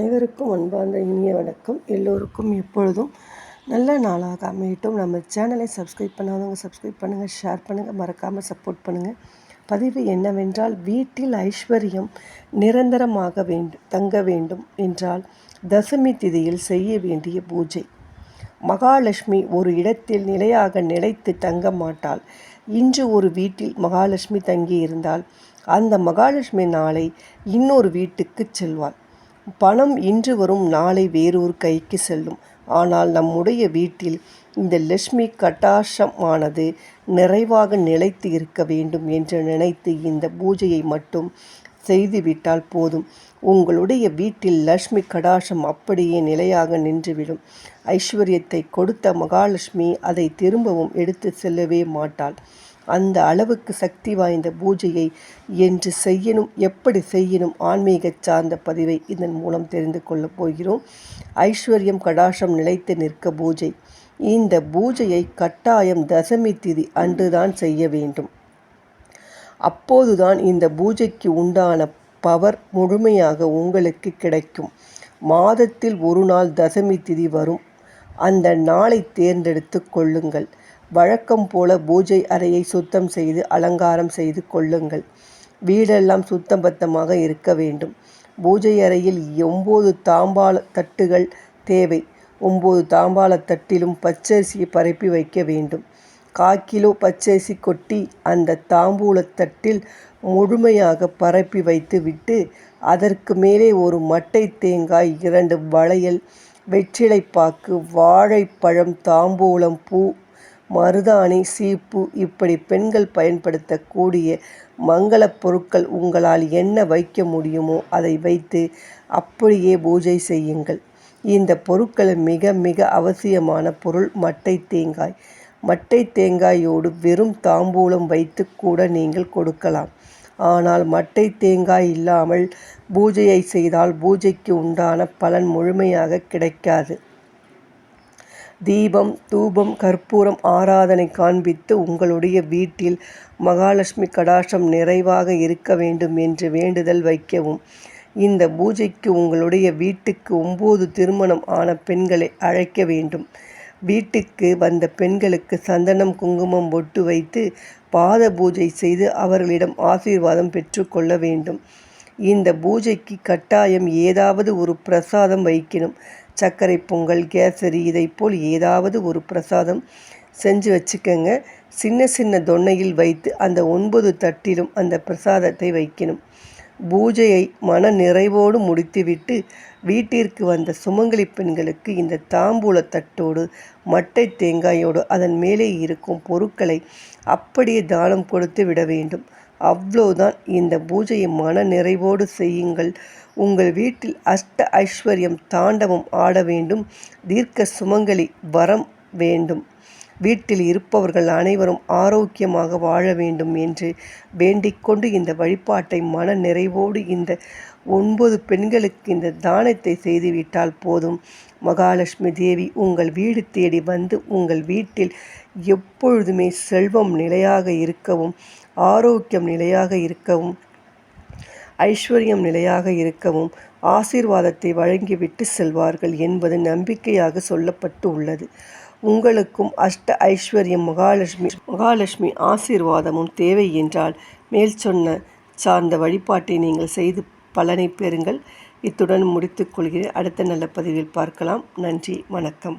அனைவருக்கும் அன்பார்ந்த இனிய வணக்கம். எல்லோருக்கும் எப்பொழுதும் நல்ல நாளாக அமையட்டும். நம்ம சேனலை சப்ஸ்கிரைப் பண்ணாதவங்க சப்ஸ்கிரைப் பண்ணுங்கள் ஷேர் பண்ணுங்கள் மறக்காமல் சப்போர்ட் பண்ணுங்கள் பதிவு என்னவென்றால் வீட்டில் ஐஸ்வர்யம் நிரந்தரமாக வேண்டும் தங்க வேண்டும் என்றால் தசமி திதியில் செய்ய வேண்டிய பூஜை. மகாலட்சுமி ஒரு இடத்தில் நிலையாக நிலைத்து தங்க மாட்டாள். இன்று ஒரு வீட்டில் மகாலட்சுமி தங்கி இருந்தால் அந்த மகாலட்சுமி நாளை இன்னொரு வீட்டுக்கு செல்வாள். பணம் இன்று வரும் நாளை வேறொரு கைக்கு செல்லும். ஆனால் நம்முடைய வீட்டில் இந்த லட்சுமி கட்டாசமானது நிறைவாக நிலைத்து இருக்க வேண்டும் என்று நினைத்து இந்த பூஜையை மட்டும் செய்துவிட்டால் போதும். உங்களுடைய வீட்டில் லக்ஷ்மி கடாசம் அப்படியே நிலையாக நின்றுவிடும். ஐஸ்வர்யத்தை கொடுத்த மகாலட்சுமி அதை திரும்பவும் எடுத்து செல்லவே மாட்டாள். அந்த அளவுக்கு சக்தி வாய்ந்த பூஜையை என்று செய்யணும் எப்படி செய்யணும் ஆன்மீக சார்ந்த பதிவை இதன் மூலம் தெரிந்து கொள்ளப் போகிறோம். ஐஸ்வர்யம் கடாசம் நிலைத்து நிற்க பூஜை. இந்த பூஜையை கட்டாயம் தசமி திதி அன்றுதான் செய்ய வேண்டும். அப்போதுதான் இந்த பூஜைக்கு உண்டான பவர் முழுமையாக உங்களுக்கு கிடைக்கும். மாதத்தில் ஒரு நாள் தசமி திதி வரும். அந்த நாளை தேர்ந்தெடுத்து கொள்ளுங்கள். வழக்கம் போல பூஜை அறையை சுத்தம் செய்து அலங்காரம் செய்து கொள்ளுங்கள். வீடெல்லாம் சுத்தம் பத்தமாக இருக்க வேண்டும். பூஜை அறையில் ஒம்பது தாம்பால தட்டுகள் தேவை. ஒம்பது தாம்பால தட்டிலும் பச்சரிசியை பரப்பி வைக்க வேண்டும். கால் கிலோ பச்சரிசி கொட்டி அந்த தாம்பூலத்தட்டில் முழுமையாக பரப்பி வைத்து விட்டு அதற்கு மேலே ஒரு மட்டை தேங்காய் இரண்டு வளையல் வெற்றிலைப்பாக்கு வாழைப்பழம் தாம்பூலம் பூ மருதாணி சீப்பு இப்படி பெண்கள் பயன்படுத்தக்கூடிய மங்களப் பொருட்கள் உங்களால் என்ன வைக்க முடியுமோ அதை வைத்து அப்படியே பூஜை செய்யுங்கள். இந்த பொருட்கள் மிக மிக அவசியமான பொருள் மட்டை தேங்காய். மட்டை தேங்காயோடு வெறும் தாம்பூலம் வைத்து கூட நீங்கள் கொடுக்கலாம். ஆனால் மட்டை தேங்காய் இல்லாமல் பூஜையை செய்தால் பூஜைக்கு உண்டான பலன் முழுமையாக கிடைக்காது. தீபம் தூபம் கற்பூரம் ஆராதனை காண்பித்து உங்களுடைய வீட்டில் மகாலட்சுமி கடாட்சம் நிறைவாக இருக்க வேண்டும் என்று வேண்டுதல் வைக்கவும். இந்த பூஜைக்கு உங்களுடைய வீட்டுக்கு ஒம்பது திருமணம் ஆன பெண்களை அழைக்க வேண்டும். வீட்டுக்கு வந்த பெண்களுக்கு சந்தனம் குங்குமம் பொட்டு வைத்து பாத பூஜை செய்து அவர்களிடம் ஆசீர்வாதம் பெற்றுக்கொள்ள வேண்டும். இந்த பூஜைக்கு கட்டாயம் ஏதாவது ஒரு பிரசாதம் வைக்கணும். சர்க்கரை பொங்கல் கேசரி இதை போல் ஏதாவது ஒரு பிரசாதம் செஞ்சு வச்சுக்கோங்க. சின்ன சின்ன தொன்னையில் வைத்து அந்த ஒன்பது தட்டிலும் அந்த பிரசாதத்தை வைக்கணும். பூஜையை மன நிறைவோடு முடித்துவிட்டு வீட்டிற்கு வந்த சுமங்கலி பெண்களுக்கு இந்த தாம்பூல தட்டோடு மட்டை தேங்காயோடு அதன் மேலே இருக்கும் பொருட்களை அப்படியே தானம் கொடுத்து விட வேண்டும். அவ்வளோதான். இந்த பூஜையை மன நிறைவோடு செய்யுங்கள். உங்கள் வீட்டில் அஷ்ட ஐஸ்வர்யம் தாண்டவம் ஆட வேண்டும் தீர்க்க சுமங்கலி வரம் வேண்டும். வீட்டில் இருப்பவர்கள் அனைவரும் ஆரோக்கியமாக வாழ வேண்டும் என்று வேண்டிக்கொண்டு இந்த வழிபாட்டை மன நிறைவோடு இந்த ஒன்பது பெண்களுக்கு இந்த தானத்தை செய்துவிட்டால் போதும். மகாலட்சுமி தேவி உங்கள் வீடு தேடி வந்து உங்கள் வீட்டில் எப்பொழுதுமே செல்வம் நிலையாக இருக்கவும் ஆரோக்கியம் நிலையாக இருக்கவும் ஐஸ்வர்யம் நிலையாக இருக்கவும் ஆசீர்வாதத்தை வழங்கிவிட்டு செல்வார்கள் என்பது நம்பிக்கையாக சொல்லப்பட்டு உள்ளது. உங்களுக்கும் அஷ்ட ஐஸ்வர்யம் மகாலட்சுமி மகாலட்சுமி ஆசீர்வாதமும் தேவை என்றால் மேல் சொன்ன சார்ந்த வழிபாட்டை நீங்கள் செய்து பலனை பெறுங்கள். இத்துடன் முடித்துக்கொள்கிறேன் அடுத்த நல்ல பதிவில் பார்க்கலாம். நன்றி வணக்கம்.